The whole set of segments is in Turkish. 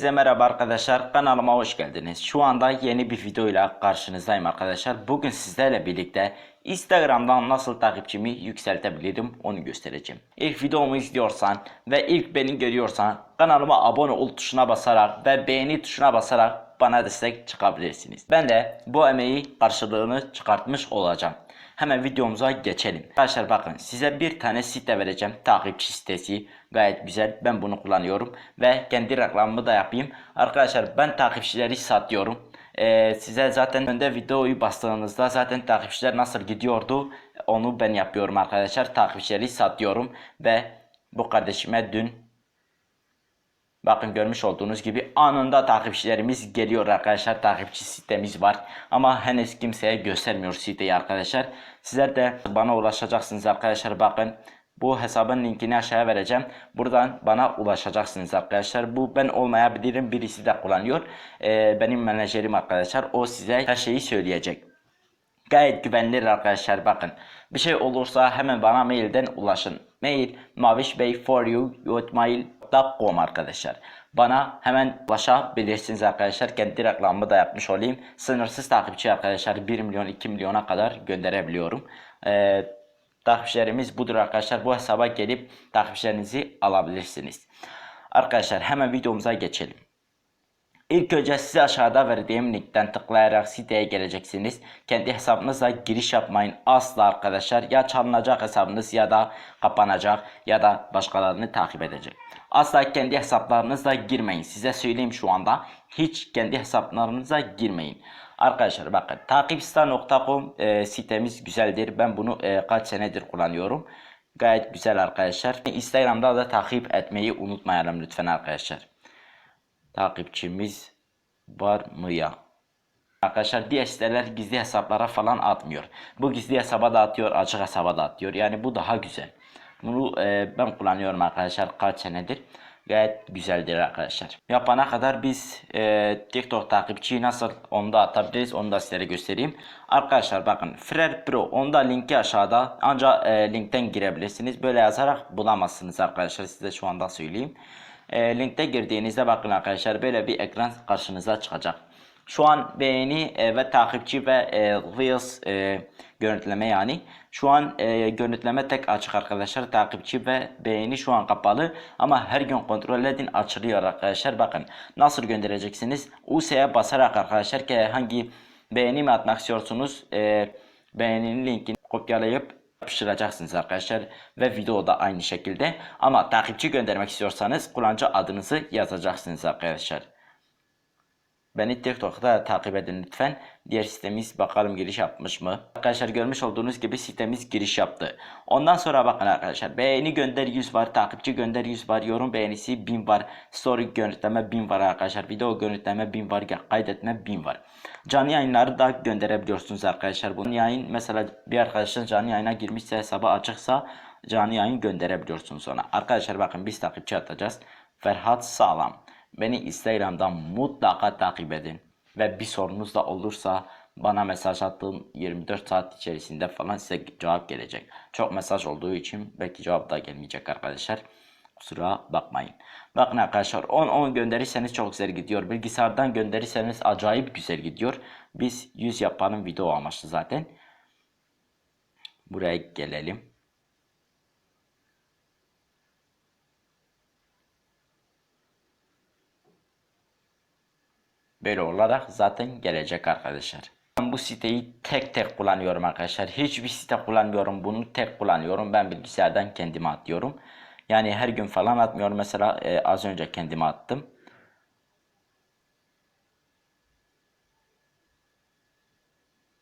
Hepinize merhaba arkadaşlar. Kanalıma hoş geldiniz. Şu anda yeni bir videoyla karşınızdayım arkadaşlar. Bugün sizlerle birlikte Instagram'dan nasıl takipçimi yükseltebilirim onu göstereceğim. İlk videomu izliyorsan ve ilk beni görüyorsan kanalıma abone ol tuşuna basarak ve beğeni tuşuna basarak bana destek çıkabilirsiniz. Ben de bu emeği karşılığını çıkartmış olacağım. Hemen videomuza geçelim. Arkadaşlar bakın size bir tane site vereceğim. Takipçi sitesi. Gayet güzel. Ben bunu kullanıyorum. Ve kendi reklamımı da yapayım. Arkadaşlar ben takipçileri satıyorum. Ee, size zaten önde videoyu bastığınızda zaten takipçiler nasıl gidiyordu onu ben yapıyorum arkadaşlar. Takipçileri satıyorum. Ve bu kardeşime dün Bakın görmüş olduğunuz gibi anında takipçilerimiz geliyor arkadaşlar. Takipçi sitemiz var. Ama henüz kimseye göstermiyor siteyi arkadaşlar. Sizler de bana ulaşacaksınız arkadaşlar. Bakın bu hesabın linkini aşağıya vereceğim. Buradan bana ulaşacaksınız arkadaşlar. Bu ben olmayabilirim. Birisi de kullanıyor. Ee, benim menajerim arkadaşlar. O size her şeyi söyleyecek. Gayet güvenilir arkadaşlar bakın. Bir şey olursa hemen bana mailden ulaşın. Mail mavişbey4u.mail.com arkadaşlar. Bana hemen ulaşabilirsiniz arkadaşlar. Kendi reklamımı da yapmış olayım. Sınırsız takipçi arkadaşlar 1 milyon 2 milyona kadar gönderebiliyorum. Ee, takipçilerimiz budur arkadaşlar. Bu hesaba gelip takipçilerinizi alabilirsiniz. Arkadaşlar hemen videomuza geçelim. İlk önce size aşağıda verdiğim linkten tıklayarak siteye geleceksiniz. Kendi hesabınızla giriş yapmayın asla arkadaşlar. Ya çalınacak hesabınız ya da kapanacak ya da başkalarını takip edecek. Asla kendi hesaplarınızla girmeyin. Size söyleyeyim şu anda. Hiç kendi hesaplarınıza girmeyin. Arkadaşlar bakın takipstar.com e, sitemiz güzeldir. Ben bunu e, kaç senedir kullanıyorum. Gayet güzel arkadaşlar. Instagram'da da takip etmeyi unutmayalım lütfen arkadaşlar takipçimiz var mı ya? Arkadaşlar diğer siteler gizli hesaplara falan atmıyor. Bu gizli hesaba da atıyor, açık hesaba da atıyor. Yani bu daha güzel. Bunu e, ben kullanıyorum arkadaşlar kaç senedir. Gayet güzeldir arkadaşlar. Yapana kadar biz e, TikTok takipçiyi nasıl onda atabiliriz onu da sizlere göstereyim. Arkadaşlar bakın Fred Pro onda linki aşağıda ancak e, linkten girebilirsiniz. Böyle yazarak bulamazsınız arkadaşlar size şu anda söyleyeyim. E, linkte girdiğinizde bakın arkadaşlar böyle bir ekran karşınıza çıkacak. Şu an beğeni e, ve takipçi ve e, Reels e, görüntüleme yani. Şu an e, görüntüleme tek açık arkadaşlar. Takipçi ve beğeni şu an kapalı. Ama her gün kontrol edin açılıyor arkadaşlar. Bakın nasıl göndereceksiniz? US'ye basarak arkadaşlar ki hangi beğeni mi atmak istiyorsunuz? E, beğeninin linkini kopyalayıp yapıştıracaksınız arkadaşlar ve video da aynı şekilde ama takipçi göndermek istiyorsanız kullanıcı adınızı yazacaksınız arkadaşlar. Beni TikTok'ta takip edin lütfen. Diğer sitemiz bakalım giriş yapmış mı? Arkadaşlar görmüş olduğunuz gibi sitemiz giriş yaptı. Ondan sonra bakın arkadaşlar beğeni gönder 100 var, takipçi gönder 100 var, yorum beğenisi 1000 var, story görüntüleme 1000 var arkadaşlar, video görüntüleme 1000 var, kaydetme 1000 var. Canlı yayınları da gönderebiliyorsunuz arkadaşlar. Bu yayın mesela bir arkadaşın canlı yayına girmişse hesabı açıksa canlı yayın gönderebiliyorsunuz ona. Arkadaşlar bakın biz takipçi atacağız. Ferhat Sağlam. Beni Instagram'dan mutlaka takip edin. Ve bir sorunuz da olursa bana mesaj attığım 24 saat içerisinde falan size cevap gelecek. Çok mesaj olduğu için belki cevap da gelmeyecek arkadaşlar. Kusura bakmayın. Bakın arkadaşlar 10-10 gönderirseniz çok güzel gidiyor. Bilgisayardan gönderirseniz acayip güzel gidiyor. Biz 100 yapalım video amaçlı zaten. Buraya gelelim. Böyle olarak zaten gelecek arkadaşlar. Ben bu siteyi tek tek kullanıyorum arkadaşlar. Hiçbir site kullanmıyorum. Bunu tek kullanıyorum. Ben bilgisayardan kendime atıyorum. Yani her gün falan atmıyorum. Mesela e, az önce kendime attım.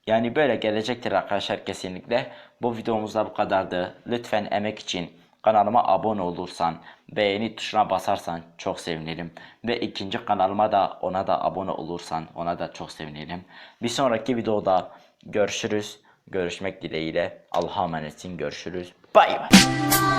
Yani böyle gelecektir arkadaşlar kesinlikle. Bu videomuzda bu kadardı. Lütfen emek için kanalıma abone olursan, beğeni tuşuna basarsan çok sevinirim. Ve ikinci kanalıma da ona da abone olursan ona da çok sevinirim. Bir sonraki videoda görüşürüz. Görüşmek dileğiyle. Allah'a emanetsin. Görüşürüz. Bay bay.